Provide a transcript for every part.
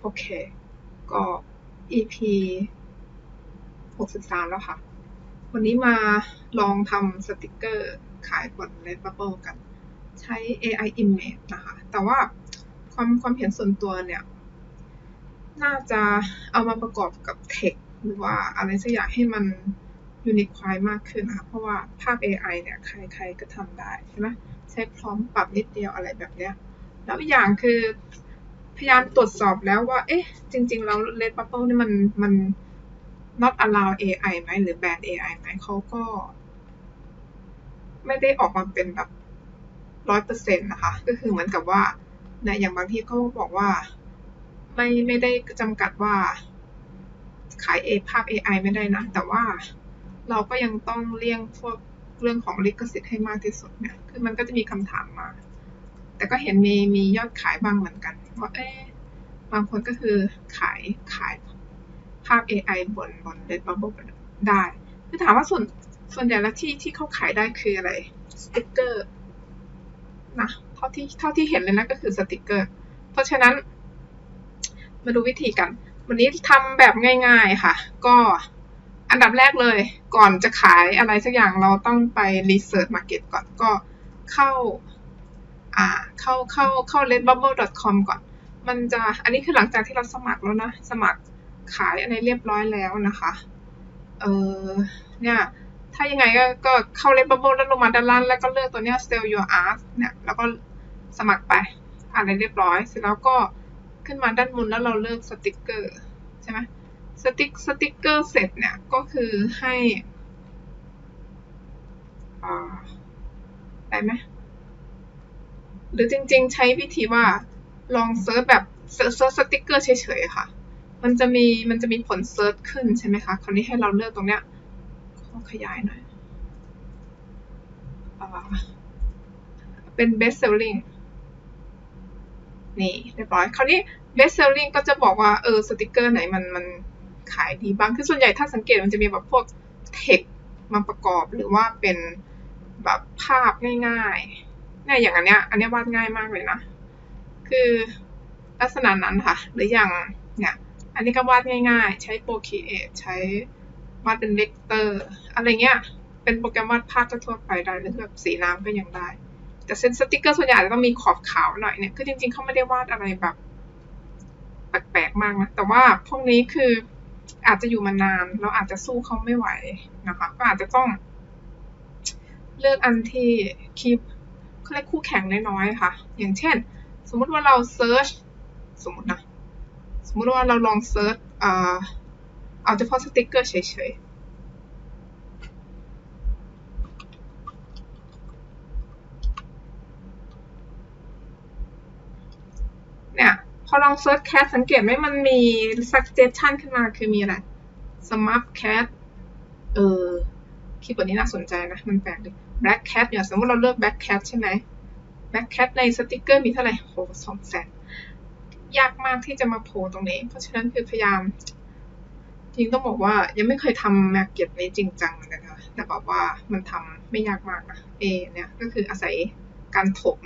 โอเค ก็ EP 63 แล้วค่ะ วันนี้มาลองทำสติกเกอร์ขายบน Redbubble กันใช้ AI Image นะคะ แต่ว่าความความเห็นส่วนตัวเนี่ย น่าจะเอามาประกอบกับ Text หรือว่าอะไรสักอย่างให้มัน Unique มากขึ้นนะคะ เพราะว่าภาพ AI เนี่ยใครๆก็ทำได้ใช่ไหมใช้พร้อมปรับนิดเดียวอะไรแบบเนี้ย แล้วอย่างคือ พยายามตรวจสอบแล้วว่า เอ๊ะ จริง ๆ แล้ว Redbubble นี่มันมัน not allow AI ไหมหรือ ban AI ไหมเขาก็ ไม่ได้ออกมาเป็นแบบร้อยเปอร์เซ็นต์นะคะ ก็คือเหมือนกับว่าในอย่างบางที่เขาบอกว่า ไม่ไม่ได้จำกัดว่า ขายเอภาพ AI ไม่ได้นะ แต่ว่าเราก็ยังต้องเลี่ยงพวกเรื่องของลิขสิทธิ์ให้มากที่สุดเนี่ย คือมันก็จะมีคำถามมา แต่ก็เห็นมีมียอดขายบ้างเหมือนกันว่าเอ๊บางคนก็คือขายขายภาพ AI บนบน Redbubble ได้คือถามว่าส่วนส่วนใหญ่แล้วที่ที่เขาขายได้คืออะไร สติกเกอร์นะเท่าที่เท่าที่เห็นเลยนะก็คือสติกเกอร์ เพราะฉะนั้น มาดูวิธีกัน วันนี้ทำแบบง่ายๆค่ะ ก็อันดับแรกเลย ก่อนจะขายอะไรสักอย่างเราต้องไป research market ก่อนก็เข้า อ่าเข้าเข้าเข้า redbubble.com ก่อน มันจะอันนี้คือหลังจากที่เราสมัครแล้วนะ สมัครขายอะไรเรียบร้อยแล้วนะคะ เออเนี่ยถ้ายังไงก็ก็เข้า Redbubble แล้วลงมาด้านล่างแล้วก็เลือกตัวเนี้ย sell your art เนี่ยแล้วก็สมัครไปอะไรเรียบร้อย เสร็จแล้วก็ขึ้นมาด้านบนแล้วเราเลือกสติกเกอร์ใช่ไหมสติกสติกเกอร์เสร็จเนี่ยก็คือให้อ่าได้ไหม หรือจริงๆ ใช้วิธีว่าลองเซิร์ชแบบเซิร์ชสติ๊กเกอร์เฉยๆค่ะ มันจะมีมันจะมีผลเซิร์ชขึ้นใช่ไหมคะ คราวนี้ให้เราเลือกตรงเนี้ยขอขยายหน่อยอเป็น best selling นี่เรียบร้อย คราวนี้ best selling ก็จะบอกว่าเออสติกเกอร์ไหนมันมันขายดีบ้าง คือส่วนใหญ่ถ้าสังเกตมันจะมีแบบพวก text มาประกอบหรือว่าเป็นแบบภาพง่ายๆ เนี่ยอย่างอันเนี้ย อันเนี้ยวาดง่ายมากเลยนะ คือลักษณะนั้นค่ะ หรืออย่างเนี่ย อันนี้ก็วาดง่ายๆ ใช้ Procreate ใช้วาดเป็นเวกเตอร์ อะไรเงี้ย เป็นโปรแกรมวาดภาพทั่วไปได้หรือแบบสีน้ำก็ยังได้ แต่เซนสติกเกอร์ส่วนใหญ่จะต้องมีขอบขาวหน่อยเนี่ย คือจริงๆเขาไม่ได้วาดอะไรแบบแปลกๆมากนะ แต่ว่าพวกนี้คืออาจจะอยู่มานาน เราอาจจะสู้เขาไม่ไหวนะคะ ก็อาจจะต้องเลือกอันที่คีบ เขาเรียกคู่แข่งน้อยๆค่ะ อย่างเช่น สมมุติว่าเราเซิร์ชสมมตินะสมมุติว่าเราลองเซิร์ชเอ่อเอาเฉพาะสติกเกอร์เฉยๆเนี่ยพอลองเซิร์ชแคทสังเกตไหมมันมี suggestion ขึ้นมาคือมีอะไร smart cat เออ คีย์เวิร์ดนี้น่าสนใจนะ มันแปลกดิ black cat เนี่ย สมมติเราเลือก black cat ใช่ไหม black cat ในสติกเกอร์มีเท่าไหร่โหสองแสนยากมากที่จะมาโผล่ตรงนี้ เพราะฉะนั้นคือพยายาม จริงต้องบอกว่ายังไม่เคยทำมาเก็ตนี้จริงจังเหมือนกันค่ะแต่บอกว่ามันทำไม่ยากมากนะเอเนี่ยก็คืออาศัยการถม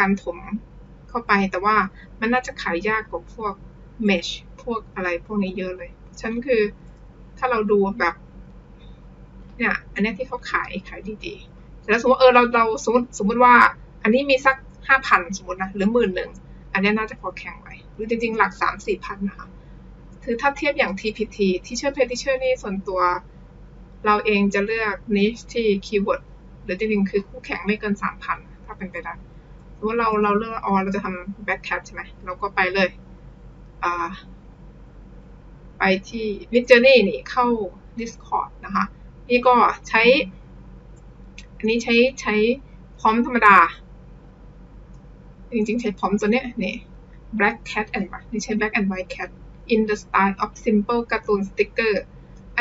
การถมเข้าไป แต่ว่ามันน่าจะขายยากกว่าพวก mesh พวกอะไรพวกนี้เยอะเลย ฉันคือถ้าเราดูแบบ เนี่ย อันนี้ที่เขาขายขายดีๆแล้วสมมติเออเราเราสมมติสมมติว่า อันนี้มีสักห้าพันสมมตินะหรือหมื่นหนึ่งอันนี้น่าจะพอแข่งไว้หรือจริงๆ หลักสามสี่พันนะคะคือถ้าเทียบอย่าง TPT Teacher Pay Teacher นี่ส่วนตัว เราเองจะเลือก niche ที่ keyword หรือจริงๆ คือคู่แข่งไม่เกินสามพันถ้าเป็นไปได้สมมติเราเราเลือกออเราจะทำ back cat ใช่ไหมเราก็ไปเลยอ่าไปที่ Mid Journey นี่เข้า Discord นะคะ นี่ก็ใช้ อันนี้ใช้ใช้พร้อมธรรมดา จริงๆ ใช้พร้อมตัวเนี้ยนี่ black cat and white นี่ใช้ black and white cat in the style of simple cartoon sticker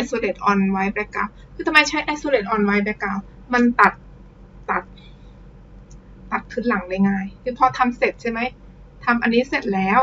isolate on white background คือทำไมใช้ isolate on white background มันตัดตัด ตัดพื้นหลังได้ง่าย คือพอทำเสร็จใช่ไหมทำอันนี้เสร็จแล้ว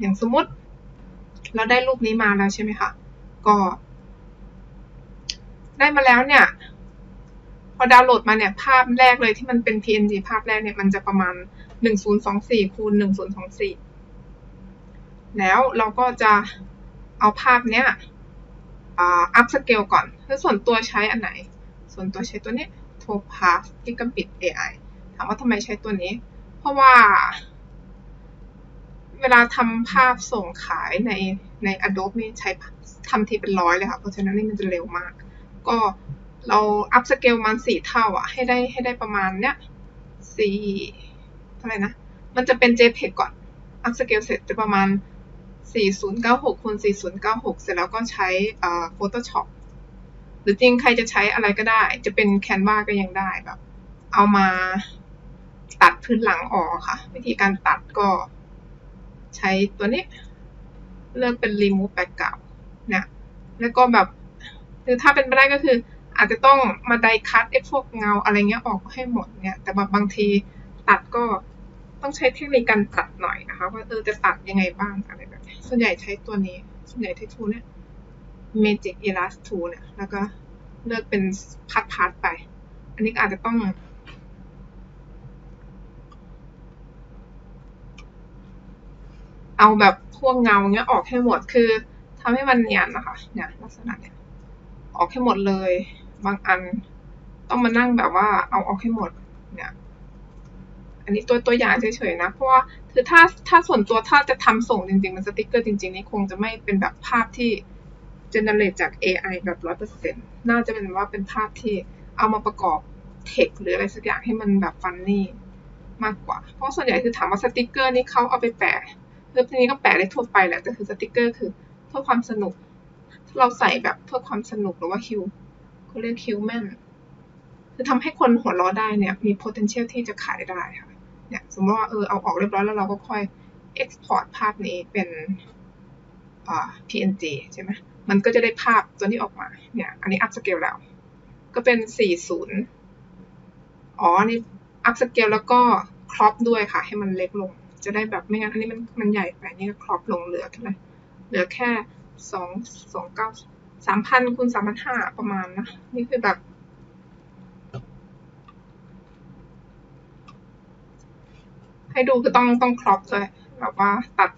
อย่างสมมติ เราได้รูปนี้มาแล้วใช่ไหมคะ ก็ ได้มาแล้วเนี่ย พอดาวน์โหลดมาเนี่ย ภาพแรกเลยที่มันเป็น PNG ภาพแรกเนี่ยมันจะประมาณ 1024คูณ1024 แล้วเราก็จะเอาภาพเนี้ยอัพสเกลก่อนแล้วส่วนตัวใช้อันไหน ส่วนตัวใช้ตัวนี้ Topaz Gigabit AI ถามว่าทำไมใช้ตัวนี้ เพราะว่าเวลาทำภาพส่งขายในใน Adobe นี่ใช้ทำทีเป็นร้อยเลยค่ะ เพราะฉะนั้นนี่มันจะเร็วมาก ก็เราอัพสเกลมันสี่เท่าอะให้ได้ให้ได้ประมาณเนี้ยสี่เท่าไหร่นะ มันจะเป็น JPEG ก่อน อัพสเกลเสร็จจะประมาณ 4096คูณ4096 เสร็จแล้วก็ใช้อ่า Photoshop หรือจริงใครจะใช้อะไรก็ได้ จะเป็น Canva ก็ยังได้แบบ เอามาตัดพื้นหลังออกค่ะ วิธีการตัดก็ใช้ตัวนี้ เลือกเป็น remove background เนี่ยแล้วก็แบบ คือถ้าเป็นไปได้ก็คือ อาจจะต้องมาไดคัตไอ้พวกเงาอะไรเงี้ยออกให้หมดเนี่ย แต่แบบบางทีตัดก็ต้องใช้เทคนิคการตัดหน่อยนะคะ ว่าเออจะตัดยังไงบ้างอะไรแบบนี้ส่วนใหญ่ใช้ตัวนี้ ส่วนใหญ่ใช้ทูเนี่ย Magic Erase Tool เนี่ย แล้วก็เลือกเป็นพาร์ทพาร์ทไป อันนี้อาจจะต้อง เอาแบบพวกเงาเงี้ยออกให้หมดคือทำให้มันเนียนนะคะเนี่ยลักษณะเนี่ย อกให้หมดเลย บางอันต้องมานั่งแบบว่าเอาออกให้หมดเนี่ยอันนี้ตัวตัวอย่างเฉยๆนะ เพราะว่าคือถ้าถ้าส่วนตัวถ้าจะทำส่งจริงๆมันสติกเกอร์จริงๆนี่คงจะไม่เป็นแบบภาพที่ generate จาก AI แบบร้อยเปอร์เซ็นต์น่าจะเป็นว่าเป็นภาพที่เอามาประกอบเทคหรืออะไรสักอย่างให้มันแบบฟันนี่มากกว่า เพราะส่วนใหญ่คือถามว่าสติกเกอร์นี่เขาเอาไปแปะเรื่องนี้ก็แปะได้ทั่วไปแหละแต่คือสติกเกอร์คือเพื่อความสนุก เราใส่แบบเพื่อความสนุกหรือว่าฮิวเขาเรียกฮิวแมนคือทำให้คนหัวเราะได้เนี่ยมี potential ที่จะขายได้ค่ะเนี่ยสมมติว่าเออเอาออกเรียบร้อยแล้วเราก็ค่อย export ภาพนี้เป็นอ่า PNG ใช่ไหมมันก็จะได้ภาพตัวนี้ออกมาเนี่ยอันนี้ up scale แล้ว ก็เป็น 40 อ๋อนี่ up scale แล้วก็ crop ด้วยค่ะ ให้มันเล็กลง จะได้แบบไม่งั้นอันนี้มันมันใหญ่ไปนี่ก็ crop ลงเหลือเท่าไหร่เหลือแค่ สองสองเก้าสามพันคูณสามพันห้าประมาณนะ นี่คือแบบให้ดูคือต้องต้อง crop เลยแบบว่าตัด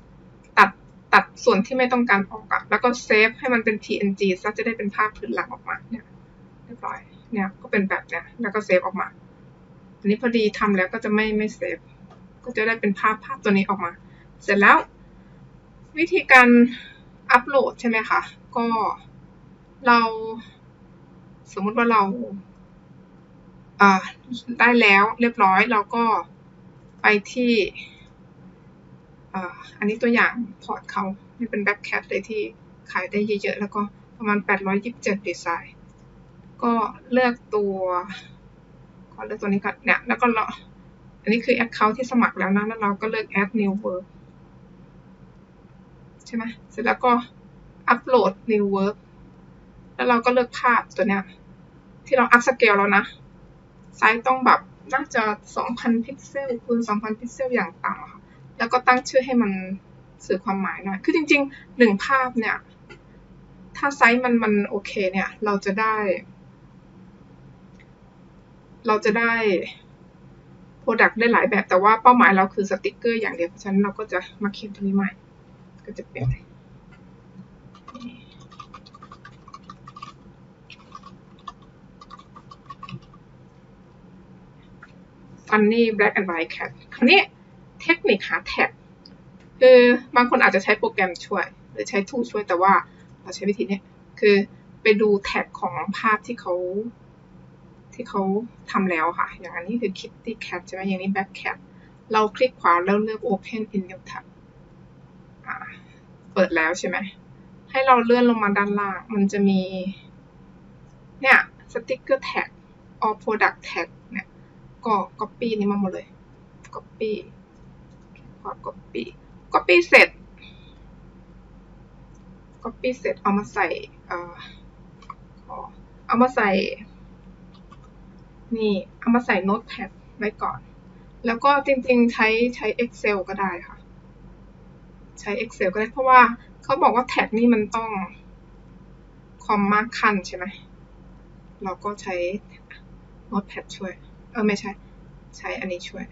ตัดตัดส่วนที่ไม่ต้องการออกอะแล้วก็เซฟให้มันเป็น PNG ซะจะได้เป็นภาพพื้นหลังออกมาเนี่ยเรียบร้อยเนี่ยก็เป็นแบบเนี้ยแล้วก็เซฟออกมาอันนี้พอดีทำแล้วก็จะไม่ไม่เซฟก็จะได้เป็นภาพภาพตัวนี้ออกมา เสร็จแล้ว วิธีการ อัปโหลดใช่ไหมคะ ก็เราสมมุติว่าเราได้แล้วเรียบร้อยเราก็ไปที่อันนี้ตัวอย่างพอร์ตเขานี่เป็นแบ็กแคทเลยที่ขายได้เยอะๆ แล้วก็ประมาณ 827 ดีไซน์ ก็เลือกตัวขอเลือกตัวนี้ก่อนเนี่ยแล้วก็เราอันนี้คือ Account ที่สมัครแล้วนะ แล้วเราก็เลือก add new work ช่ไหมเสร็จแล้วก็ upload new work แล้วเราก็เลือกภาพตัวเนี้ย ที่เรา up scale แล้วนะไซส์ต้องแบบน่าจะ 2,000 พิกเซลคูณ 2,000 พิกเซลอย่างต่ำค่ะ แล้วก็ตั้งชื่อให้มันสื่อความหมายหน่อย คือจริงๆหนึ่งภาพเนี่ย ถ้าไซส์มันมันโอเคเนี่ย เราจะได้ เราจะได้โปรดักต์ได้หลายแบบแต่ว่าเป้าหมายเราคือสติกเกอร์อย่างเดียว เพราะฉะนั้นเราก็จะมาเขียนตรงนี้ใหม่ ก็จะเป็นฟันนี่ black and white cat คราวนี้เทคนิคหาแท็กคือบางคนอาจจะใช้โปรแกรมช่วย หรือใช้ทูช่วยแต่ว่าเราใช้วิธีนี้คือไปดูแท็กของภาพที่เขาที่เขาทำแล้วค่ะ อย่างอันนี้คือ Kitty Cat ใช่ไหมอย่างนี้ Back Cat เราคลิกขวาแล้วเลือก Open in New Tab เปิดแล้วใช่ไหม ให้เราเลื่อนลงมาด้านล่าง มันจะมี เนี่ย Sticker Tag or Product Tag เนี่ย ก็ Copy นี้มาหมดเลย Copy ขอ copy copy เสร็จ copy เสร็จ เอามาใส่เออเอามาใส่ นี่ เอามาใส่ notepad ไว้ก่อน แล้วก็จริงๆใช้ใช้ excel ก็ได้ค่ะ ใช้ Excel ก็ได้เพราะว่าเขาบอกว่าแท็กนี่มันต้องคอมมากคันใช่ไหม เราก็ใช้ Notepad ช่วย เออไม่ใช่ ใช้อันนี้ช่วย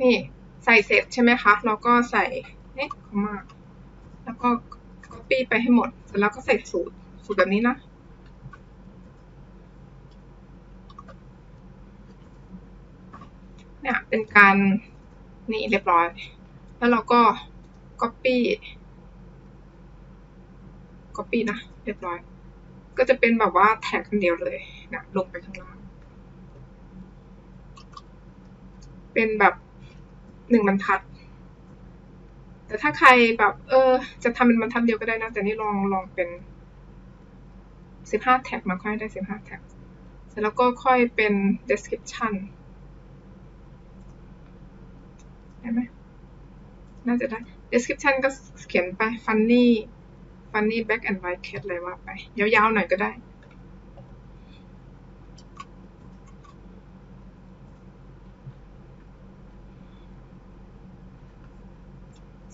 นี่ใส่เซร็ใช่ไหมคะ เราก็ใส่ next comma แล้วก็ copy ไปให้หมด เสร็จแล้วก็ใส่สูตร สูตรแบบนี้นะเนี่ยเป็นการนี่เรียบร้อย แล้วเราก็ copy copy นะ เรียบร้อย ก็จะเป็นแบบว่าแท็กอันเดียวเลยนะลงไปข้างล่าง เป็นแบบหนึ่งบรรทัด แต่ถ้าใครแบบ เออ จะทำเป็นบรรทัดเดียวก็ได้นะ แต่นี่ลองลองเป็นสิบห้าแท็กมาค่อยได้สิบห้าแท็กเสร็จแล้วก็ค่อยเป็น description ได้ไหมน่าจะได้ description ก็เขียนไป funny funny back and white cat อะไรว่าไป ยาวๆหน่อยก็ได้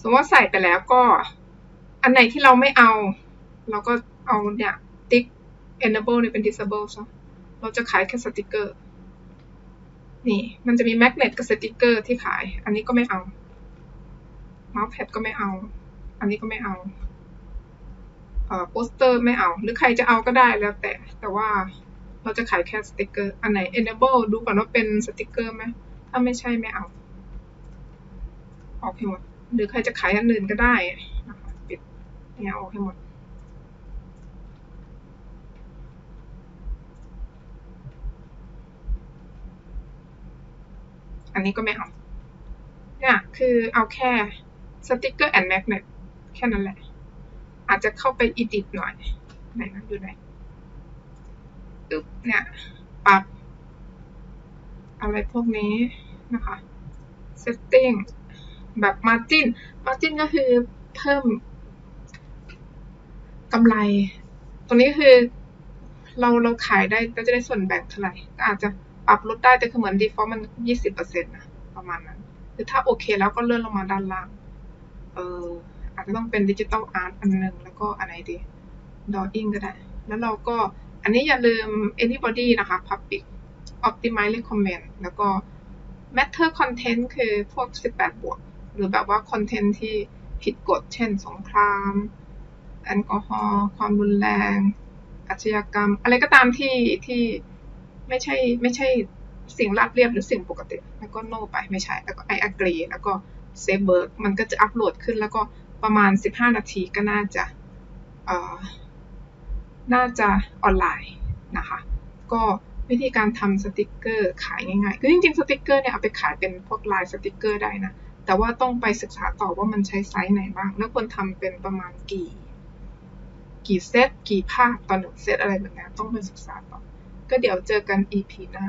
สมมติว่าใส่ไปแล้วก็ อันไหนที่เราไม่เอา เราก็เอาเนี่ยติ๊ก enable เนี่ยเป็น disable ซะเราจะขายแค่สติกเกอร์ นี่ มันจะมีแมกเนตกับสติกเกอร์ที่ขาย อันนี้ก็ไม่เอา เมาส์แพดก็ไม่เอา อันนี้ก็ไม่เอาเอ่อโปสเตอร์ไม่เอา หรือใครจะเอาก็ได้แล้วแต่ แต่ว่าเราจะขายแค่สติกเกอร์ อันไหน enable ดูก่อนว่าเป็นสติกเกอร์ไหม ถ้าไม่ใช่ไม่เอา ออกให้หมด หรือใครจะขายอันอื่นก็ได้นะคะปิดเนี่ยออกให้หมดอันนี้ก็ไม่เอาเนี่ยคือเอาแค่สติกเกอร์แอนด์แมกเนตแค่นั้นแหละ อาจจะเข้าไป edit หน่อยไหนนะอยู่ไหนอึ๊บเนี่ยปรับ อะไรพวกนี้นะคะ setting แบบ margin margin ก็คือเพิ่มกำไร ตรงนี้คือ เราเราขายได้เราจะได้ส่วนแบ่งเท่าไหร่ก็อาจจะปรับลดได้แต่คือเหมือน default มัน 20%นะประมาณนั้นคือถ้าโอเคแล้วก็เลื่อนลงมาด้านล่าง เอออาจจะต้องเป็นดิจิตอลอาร์ตอันหนึ่งแล้วก็อันไหนดี drawing ก็ได้ แล้วเราก็อันนี้อย่าลืม anybody นะคะ public optimize recommend แล้วก็ matter content คือพวก 18 บวก หรือแบบว่าคอนเทนต์ที่ผิดกฎ เช่น สงคราม แอลกอฮอล์ความรุนแรง อาชญากรรม อะไรก็ตามที่ที่ไม่ใช่ไม่ใช่สิ่งราบเรียบหรือสิ่งปกติ แล้วก็ no ไปไม่ใช่แล้วก็ I agree แล้วก็ save work มันก็จะอัปโหลดขึ้นแล้วก็ประมาณ 15 นาทีก็น่าจะเอ่อน่าจะออนไลน์นะคะ ก็วิธีการทำสติกเกอร์ขายง่ายๆ คือจริงๆ สติกเกอร์เนี่ยเอาไปขายเป็นพวกลายสติกเกอร์ได้นะ แต่ว่าต้องไปศึกษาต่อว่ามันใช้ไซส์ไหนบ้าง แล้วควรทำเป็นประมาณกี่ กี่เซต กี่ภาคต่อหนึ่งเซตอะไรแบบนี้ต้องไปศึกษาต่อ ก็เดี๋ยวเจอกัน EP หน้า